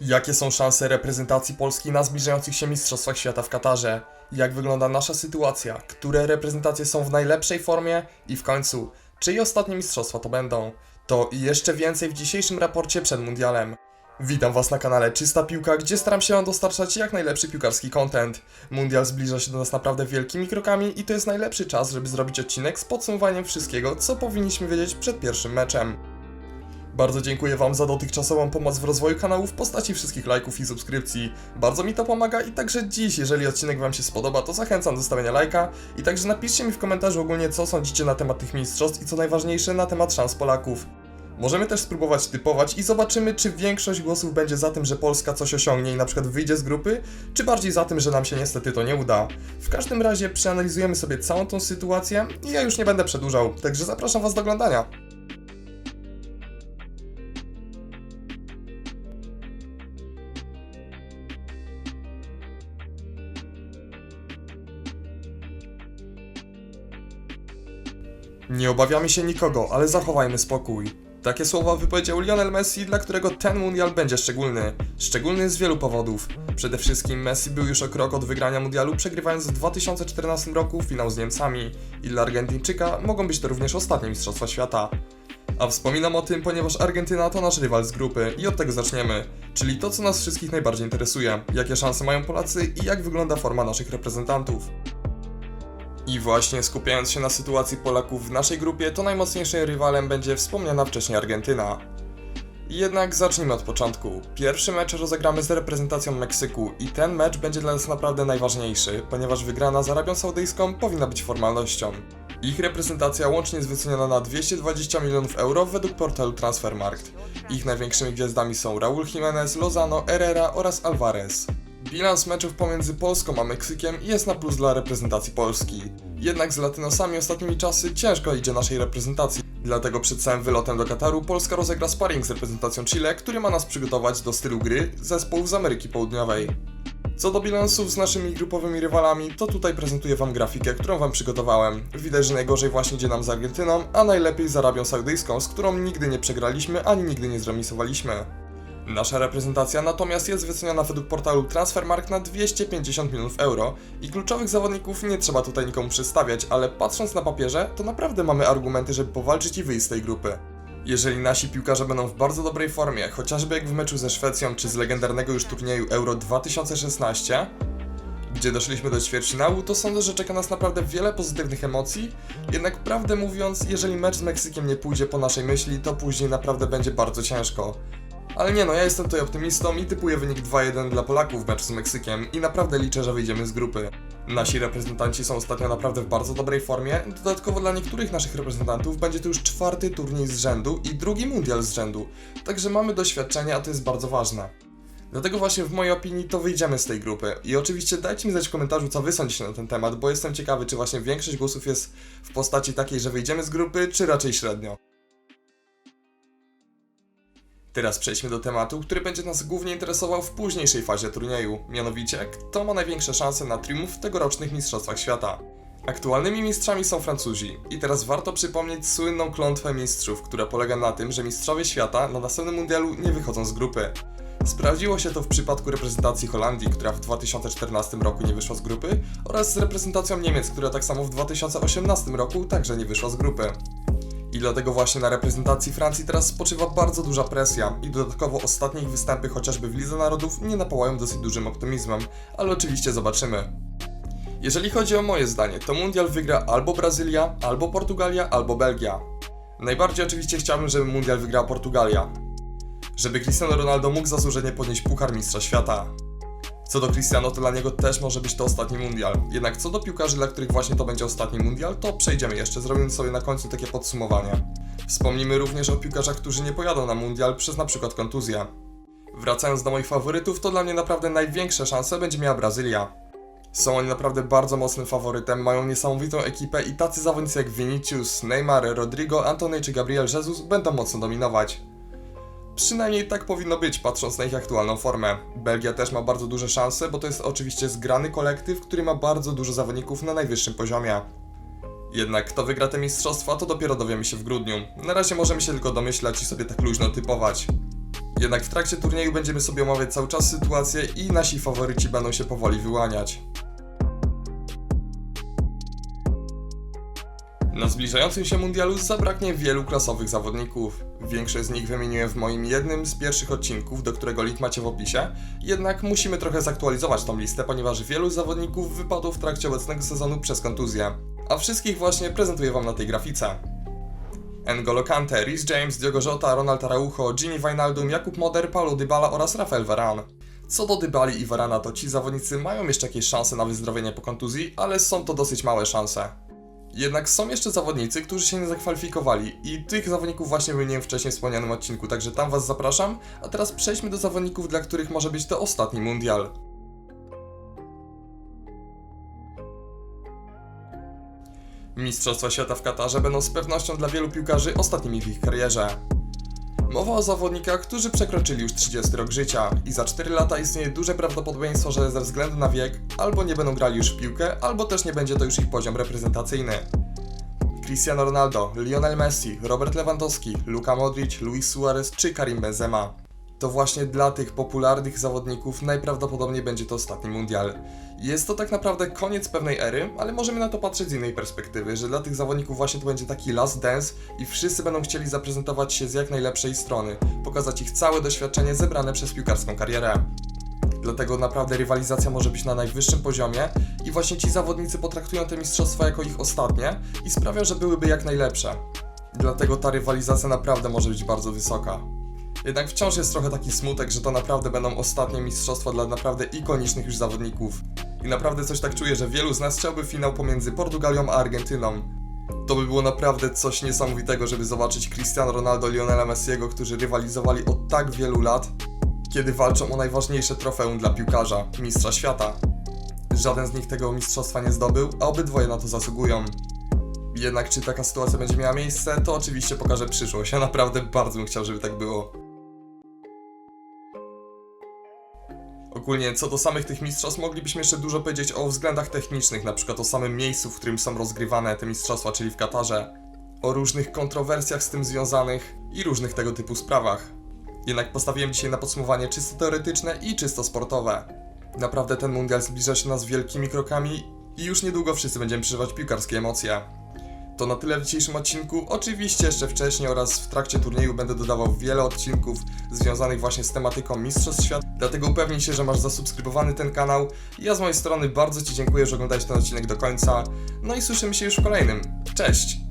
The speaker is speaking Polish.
Jakie są szanse reprezentacji Polski na zbliżających się Mistrzostwach Świata w Katarze? Jak wygląda nasza sytuacja? Które reprezentacje są w najlepszej formie? I w końcu, czyje ostatnie mistrzostwa to będą? To i jeszcze więcej w dzisiejszym raporcie przed Mundialem. Witam Was na kanale Czysta Piłka, gdzie staram się Wam dostarczać jak najlepszy piłkarski content. Mundial zbliża się do nas naprawdę wielkimi krokami i to jest najlepszy czas, żeby zrobić odcinek z podsumowaniem wszystkiego, co powinniśmy wiedzieć przed pierwszym meczem. Bardzo dziękuję Wam za dotychczasową pomoc w rozwoju kanału w postaci wszystkich lajków i subskrypcji. Bardzo mi to pomaga i także dziś, jeżeli odcinek Wam się spodoba, to zachęcam do stawiania lajka i także napiszcie mi w komentarzu ogólnie co sądzicie na temat tych mistrzostw i co najważniejsze na temat szans Polaków. Możemy też spróbować typować i zobaczymy, czy większość głosów będzie za tym, że Polska coś osiągnie i na przykład wyjdzie z grupy, czy bardziej za tym, że nam się niestety to nie uda. W każdym razie przeanalizujemy sobie całą tą sytuację i ja już nie będę przedłużał, także zapraszam Was do oglądania. Nie obawiamy się nikogo, ale zachowajmy spokój. Takie słowa wypowiedział Lionel Messi, dla którego ten mundial będzie szczególny. Szczególny z wielu powodów. Przede wszystkim Messi był już o krok od wygrania mundialu, przegrywając w 2014 roku finał z Niemcami. I dla Argentyńczyka mogą być to również ostatnie Mistrzostwa Świata. A wspominam o tym, ponieważ Argentyna to nasz rywal z grupy i od tego zaczniemy. Czyli to, co nas wszystkich najbardziej interesuje. Jakie szanse mają Polacy i jak wygląda forma naszych reprezentantów. I właśnie skupiając się na sytuacji Polaków w naszej grupie, to najmocniejszym rywalem będzie wspomniana wcześniej Argentyna. Jednak zacznijmy od początku. Pierwszy mecz rozegramy z reprezentacją Meksyku i ten mecz będzie dla nas naprawdę najważniejszy, ponieważ wygrana z Arabią Saudyjską powinna być formalnością. Ich reprezentacja łącznie jest wyceniona na 220 milionów euro według portalu Transfermarkt. Ich największymi gwiazdami są Raúl Jiménez, Lozano, Herrera oraz Alvarez. Bilans meczów pomiędzy Polską a Meksykiem jest na plus dla reprezentacji Polski. Jednak z Latynosami ostatnimi czasy ciężko idzie naszej reprezentacji. Dlatego przed całym wylotem do Kataru Polska rozegra sparring z reprezentacją Chile, który ma nas przygotować do stylu gry zespołów z Ameryki Południowej. Co do bilansów z naszymi grupowymi rywalami, to tutaj prezentuję Wam grafikę, którą Wam przygotowałem. Widać, że najgorzej właśnie idzie nam z Argentyną, a najlepiej z Arabią Saudyjską, z którą nigdy nie przegraliśmy, ani nigdy nie zremisowaliśmy. Nasza reprezentacja natomiast jest wyceniana według portalu Transfermarkt na 250 milionów euro i kluczowych zawodników nie trzeba tutaj nikomu przedstawiać, ale patrząc na papierze, to naprawdę mamy argumenty, żeby powalczyć i wyjść z tej grupy. Jeżeli nasi piłkarze będą w bardzo dobrej formie, chociażby jak w meczu ze Szwecją czy z legendarnego już turnieju Euro 2016, gdzie doszliśmy do ćwierćfinału, to sądzę, że czeka nas naprawdę wiele pozytywnych emocji. Jednak prawdę mówiąc, jeżeli mecz z Meksykiem nie pójdzie po naszej myśli, to później naprawdę będzie bardzo ciężko. Ale nie no, ja jestem tutaj optymistą i typuję wynik 2-1 dla Polaków w meczu z Meksykiem i naprawdę liczę, że wyjdziemy z grupy. Nasi reprezentanci są ostatnio naprawdę w bardzo dobrej formie, dodatkowo dla niektórych naszych reprezentantów będzie to już czwarty turniej z rzędu i drugi mundial z rzędu, także mamy doświadczenie, a to jest bardzo ważne. Dlatego właśnie w mojej opinii to wyjdziemy z tej grupy. I oczywiście dajcie mi znać w komentarzu, co wy sądzicie na ten temat, bo jestem ciekawy, czy właśnie większość głosów jest w postaci takiej, że wyjdziemy z grupy, czy raczej średnio. Teraz przejdźmy do tematu, który będzie nas głównie interesował w późniejszej fazie turnieju, mianowicie kto ma największe szanse na triumf w tegorocznych Mistrzostwach Świata. Aktualnymi mistrzami są Francuzi i teraz warto przypomnieć słynną klątwę mistrzów, która polega na tym, że mistrzowie świata na następnym mundialu nie wychodzą z grupy. Sprawdziło się to w przypadku reprezentacji Holandii, która w 2014 roku nie wyszła z grupy, oraz z reprezentacją Niemiec, która tak samo w 2018 roku także nie wyszła z grupy. I dlatego właśnie na reprezentacji Francji teraz spoczywa bardzo duża presja i dodatkowo ostatnie ich występy chociażby w Lidze Narodów nie napałają dosyć dużym optymizmem, ale oczywiście zobaczymy. Jeżeli chodzi o moje zdanie, to mundial wygra albo Brazylia, albo Portugalia, albo Belgia. Najbardziej oczywiście chciałbym, żeby mundial wygrała Portugalia. Żeby Cristiano Ronaldo mógł zasłużenie podnieść Puchar Mistrza Świata. Co do Cristiano, to dla niego też może być to ostatni mundial. Jednak co do piłkarzy, dla których właśnie to będzie ostatni mundial, to przejdziemy jeszcze, zrobimy sobie na końcu takie podsumowanie. Wspomnimy również o piłkarzach, którzy nie pojadą na mundial przez na przykład kontuzję. Wracając do moich faworytów, to dla mnie naprawdę największe szanse będzie miała Brazylia. Są oni naprawdę bardzo mocnym faworytem, mają niesamowitą ekipę i tacy zawodnicy jak Vinicius, Neymar, Rodrigo, Antony czy Gabriel Jesus będą mocno dominować. Przynajmniej tak powinno być, patrząc na ich aktualną formę. Belgia też ma bardzo duże szanse, bo to jest oczywiście zgrany kolektyw, który ma bardzo dużo zawodników na najwyższym poziomie. Jednak kto wygra te mistrzostwa, to dopiero dowiemy się w grudniu. Na razie możemy się tylko domyślać i sobie tak luźno typować. Jednak w trakcie turnieju będziemy sobie omawiać cały czas sytuację i nasi faworyci będą się powoli wyłaniać. Na zbliżającym się mundialu zabraknie wielu klasowych zawodników. Większość z nich wymieniłem w moim jednym z pierwszych odcinków, do którego link macie w opisie. Jednak musimy trochę zaktualizować tą listę, ponieważ wielu zawodników wypadło w trakcie obecnego sezonu przez kontuzję. A wszystkich właśnie prezentuję wam na tej grafice. N'Golo Kante, Rhys James, Diogo Jota, Ronald Araujo, Gini Wijnaldum, Jakub Moder, Paulo Dybala oraz Rafael Varane. Co do Dybali i Varana, to ci zawodnicy mają jeszcze jakieś szanse na wyzdrowienie po kontuzji, ale są to dosyć małe szanse. Jednak są jeszcze zawodnicy, którzy się nie zakwalifikowali i tych zawodników właśnie wymieniłem w wcześniej wspomnianym odcinku, także tam was zapraszam, a teraz przejdźmy do zawodników, dla których może być to ostatni mundial. Mistrzostwa Świata w Katarze będą z pewnością dla wielu piłkarzy ostatnimi w ich karierze. Mowa o zawodnikach, którzy przekroczyli już 30 rok życia i za 4 lata istnieje duże prawdopodobieństwo, że ze względu na wiek albo nie będą grali już w piłkę, albo też nie będzie to już ich poziom reprezentacyjny. Cristiano Ronaldo, Lionel Messi, Robert Lewandowski, Luka Modric, Luis Suarez czy Karim Benzema. To właśnie dla tych popularnych zawodników najprawdopodobniej będzie to ostatni mundial. Jest to tak naprawdę koniec pewnej ery, ale możemy na to patrzeć z innej perspektywy, że dla tych zawodników właśnie to będzie taki last dance i wszyscy będą chcieli zaprezentować się z jak najlepszej strony, pokazać ich całe doświadczenie zebrane przez piłkarską karierę. Dlatego naprawdę rywalizacja może być na najwyższym poziomie i właśnie ci zawodnicy potraktują te mistrzostwa jako ich ostatnie i sprawią, że byłyby jak najlepsze. Dlatego ta rywalizacja naprawdę może być bardzo wysoka. Jednak wciąż jest trochę taki smutek, że to naprawdę będą ostatnie mistrzostwa dla naprawdę ikonicznych już zawodników. I naprawdę coś tak czuję, że wielu z nas chciałby finał pomiędzy Portugalią a Argentyną. To by było naprawdę coś niesamowitego, żeby zobaczyć Cristiano Ronaldo, Lionela Messiego, którzy rywalizowali od tak wielu lat, kiedy walczą o najważniejsze trofeum dla piłkarza, mistrza świata. Żaden z nich tego mistrzostwa nie zdobył, a obydwoje na to zasługują. Jednak czy taka sytuacja będzie miała miejsce, to oczywiście pokaże przyszłość. Ja naprawdę bardzo bym chciał, żeby tak było. Ogólnie co do samych tych mistrzostw moglibyśmy jeszcze dużo powiedzieć o względach technicznych, na przykład o samym miejscu, w którym są rozgrywane te mistrzostwa, czyli w Katarze, o różnych kontrowersjach z tym związanych i różnych tego typu sprawach. Jednak postawiłem dzisiaj na podsumowanie czysto teoretyczne i czysto sportowe. Naprawdę ten mundial zbliża się nas wielkimi krokami i już niedługo wszyscy będziemy przeżywać piłkarskie emocje. To na tyle w dzisiejszym odcinku. Oczywiście jeszcze wcześniej oraz w trakcie turnieju będę dodawał wiele odcinków związanych właśnie z tematyką Mistrzostw Świata. Dlatego upewnij się, że masz zasubskrybowany ten kanał. Ja z mojej strony bardzo Ci dziękuję, że oglądałeś ten odcinek do końca. No i słyszymy się już w kolejnym. Cześć!